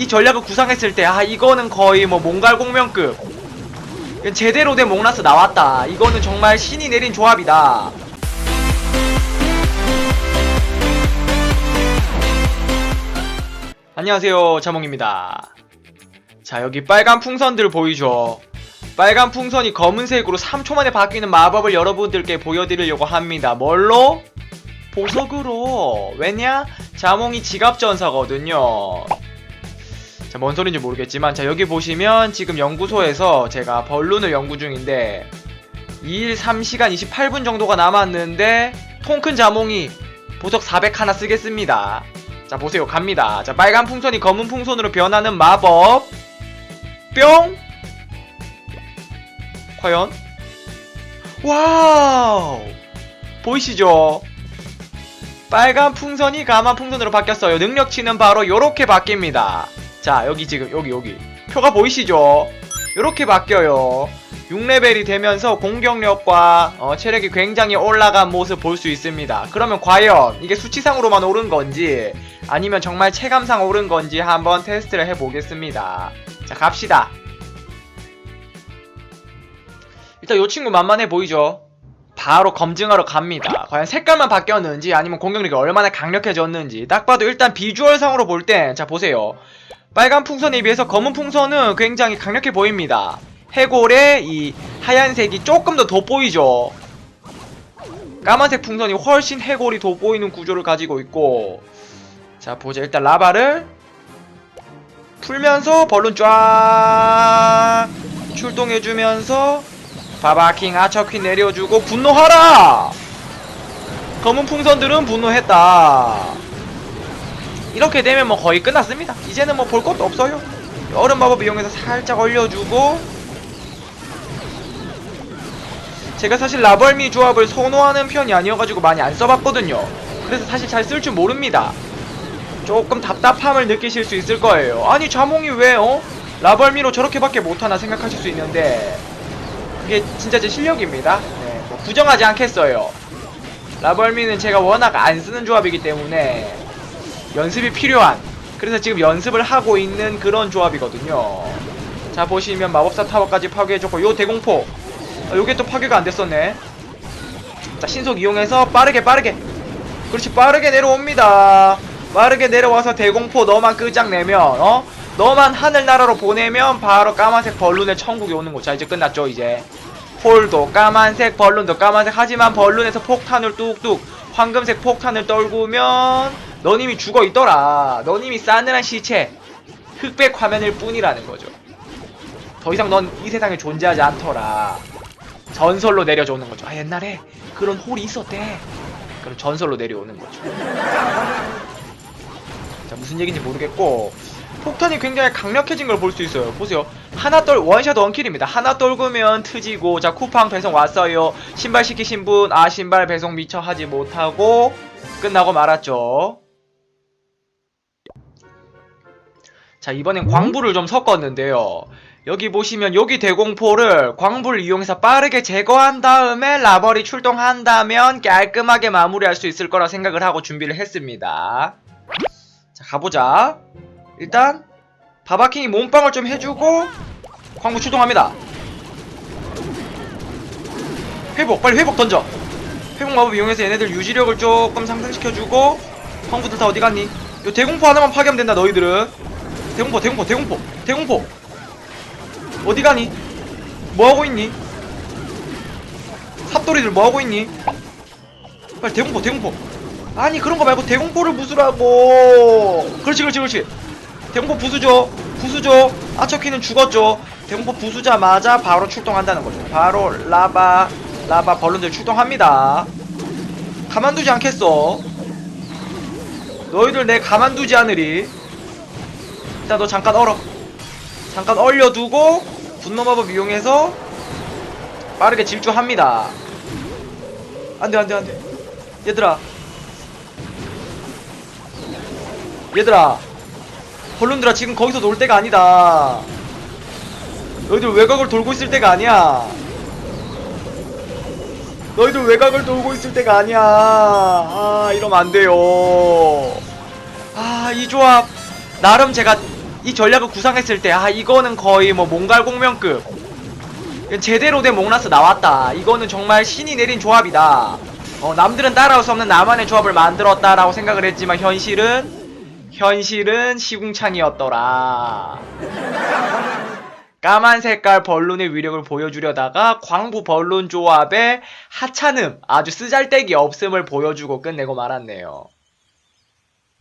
이 전략을 구상했을 때 아 이거는 거의 뭐 몽갈 공명급. 제대로 된 몽라스 나왔다. 이거는 정말 신이 내린 조합이다. 안녕하세요 자몽입니다. 자 여기 빨간 풍선들 보이죠? 빨간 풍선이 검은색으로 3초 만에 바뀌는 마법을 여러분들께 보여드리려고 합니다. 뭘로? 보석으로. 왜냐? 자몽이 지갑전사거든요 자, 뭔 소린지 모르겠지만, 자, 여기 보시면 지금 연구소에서 제가 벌룬을 연구 중인데, 2일 3시간 28분 정도가 남았는데, 통큰 자몽이 보석 400 하나 쓰겠습니다. 자, 보세요. 갑니다. 자, 빨간 풍선이 검은 풍선으로 변하는 마법. 뿅! 과연? 와우! 보이시죠? 빨간 풍선이 까만 풍선으로 바뀌었어요. 능력치는 바로 요렇게 바뀝니다. 자, 여기 지금, 여기, 여기. 표가 보이시죠? 요렇게 바뀌어요. 6레벨이 되면서 공격력과 어, 체력이 굉장히 올라간 모습 볼 수 있습니다. 그러면 과연 이게 수치상으로만 오른 건지 아니면 정말 체감상 오른 건지 한번 테스트를 해보겠습니다. 자, 갑시다. 일단 요 친구 만만해 보이죠? 바로 검증하러 갑니다. 과연 색깔만 바뀌었는지 아니면 공격력이 얼마나 강력해졌는지 딱 봐도 일단 비주얼상으로 볼 땐 자 보세요. 빨간 풍선에 비해서 검은 풍선은 굉장히 강력해 보입니다. 해골의 이 하얀색이 조금 더 돋보이죠. 까만색 풍선이 훨씬 해골이 돋보이는 구조를 가지고 있고 자 보자 일단 라바를 풀면서 벌룬 쫙 출동해주면서 바바킹 아처퀸 내려주고 분노하라! 검은 풍선들은 분노했다. 이렇게 되면 뭐 거의 끝났습니다. 이제는 뭐 볼 것도 없어요. 얼음 마법 이용해서 살짝 얼려주고 제가 사실 라벌미 조합을 선호하는 편이 아니어가지고 많이 안 써봤거든요. 그래서 사실 잘 쓸 줄 모릅니다. 조금 답답함을 느끼실 수 있을 거예요. 아니 자몽이 왜 어? 라벌미로 저렇게밖에 못하나 생각하실 수 있는데 그게 진짜 제 실력입니다. 네, 뭐 부정하지 않겠어요. 라벌미는 제가 워낙 안 쓰는 조합이기 때문에 연습이 필요한 그래서 지금 연습을 하고 있는 그런 조합이거든요. 자 보시면 마법사 타워까지 파괴해줬고 요 대공포 아, 요게 또 파괴가 안 됐었네. 자 신속 이용해서 빠르게 빠르게 그렇지 빠르게 내려옵니다. 빠르게 내려와서 대공포 너만 끄장내면 어? 너만 하늘나라로 보내면 바로 까만색 벌룬의 천국에 오는 거자 이제 끝났죠 이제 홀도 까만색 벌룬도 까만색. 하지만 벌룬에서 폭탄을 뚝뚝 황금색 폭탄을 떨구면 너님이 죽어 있더라. 너님이 싸늘한 시체 흑백 화면일 뿐이라는 거죠. 더 이상 넌 이 세상에 존재하지 않더라. 전설로 내려오는 거죠. 아 옛날에 그런 홀이 있었대. 그럼 전설로 내려오는 거죠. 자 무슨 얘기인지 모르겠고 폭탄이 굉장히 강력해진 걸 볼 수 있어요. 보세요. 하나 떨 원샷 원킬입니다. 하나 떨구면 트지고 자 쿠팡 배송 왔어요. 신발 시키신 분 아 신발 배송 미처 하지 못하고 끝나고 말았죠. 자 이번엔 광부를 좀 섞었는데요. 여기 보시면 여기 대공포를 광부를 이용해서 빠르게 제거한 다음에 라벌이 출동한다면 깔끔하게 마무리할 수 있을 거라 생각을 하고 준비를 했습니다. 자 가보자 일단 바바킹이 몸빵을 좀 해주고 광부 출동합니다 회복 빨리 회복 던져 회복 마법 이용해서 얘네들 유지력을 조금 상승시켜주고 광부들 다 어디 갔니? 요 대공포 하나만 파괴하면 된다 너희들은 대공포 대공포 대공포 대공포 어디 가니? 뭐하고 있니? 삽돌이들 뭐하고 있니? 빨리 대공포 대공포 아니 그런 거 말고 대공포를 부수라고 그렇지 그렇지 그렇지 대공포 부수죠. 부수죠. 아처키는 죽었죠. 대공포 부수자마자 바로 출동한다는 거죠. 바로 라바 라바 벌룬들 출동합니다. 가만두지 않겠어. 너희들 내 가만두지 않으리. 일단 너 잠깐 얼어. 잠깐 얼려두고 분노마법 이용해서 빠르게 질주합니다. 안돼 안돼 안돼. 얘들아. 얘들아 벌룬들아 지금 거기서 놀 때가 아니다. 너희들 외곽을 돌고 있을 때가 아니야. 너희들 외곽을 돌고 있을 때가 아니야. 아 이러면 안 돼요. 아 이 조합. 나름 제가 이 전략을 구상했을 때 아 이거는 거의 뭐 몽갈 공명급. 제대로 된 몽라스 나왔다. 이거는 정말 신이 내린 조합이다. 어, 남들은 따라올 수 없는 나만의 조합을 만들었다라고 생각을 했지만 현실은 현실은 시궁창이었더라. 까만 색깔 벌룬의 위력을 보여주려다가 광부 벌룬 조합의 하찮음 아주 쓰잘데기 없음을 보여주고 끝내고 말았네요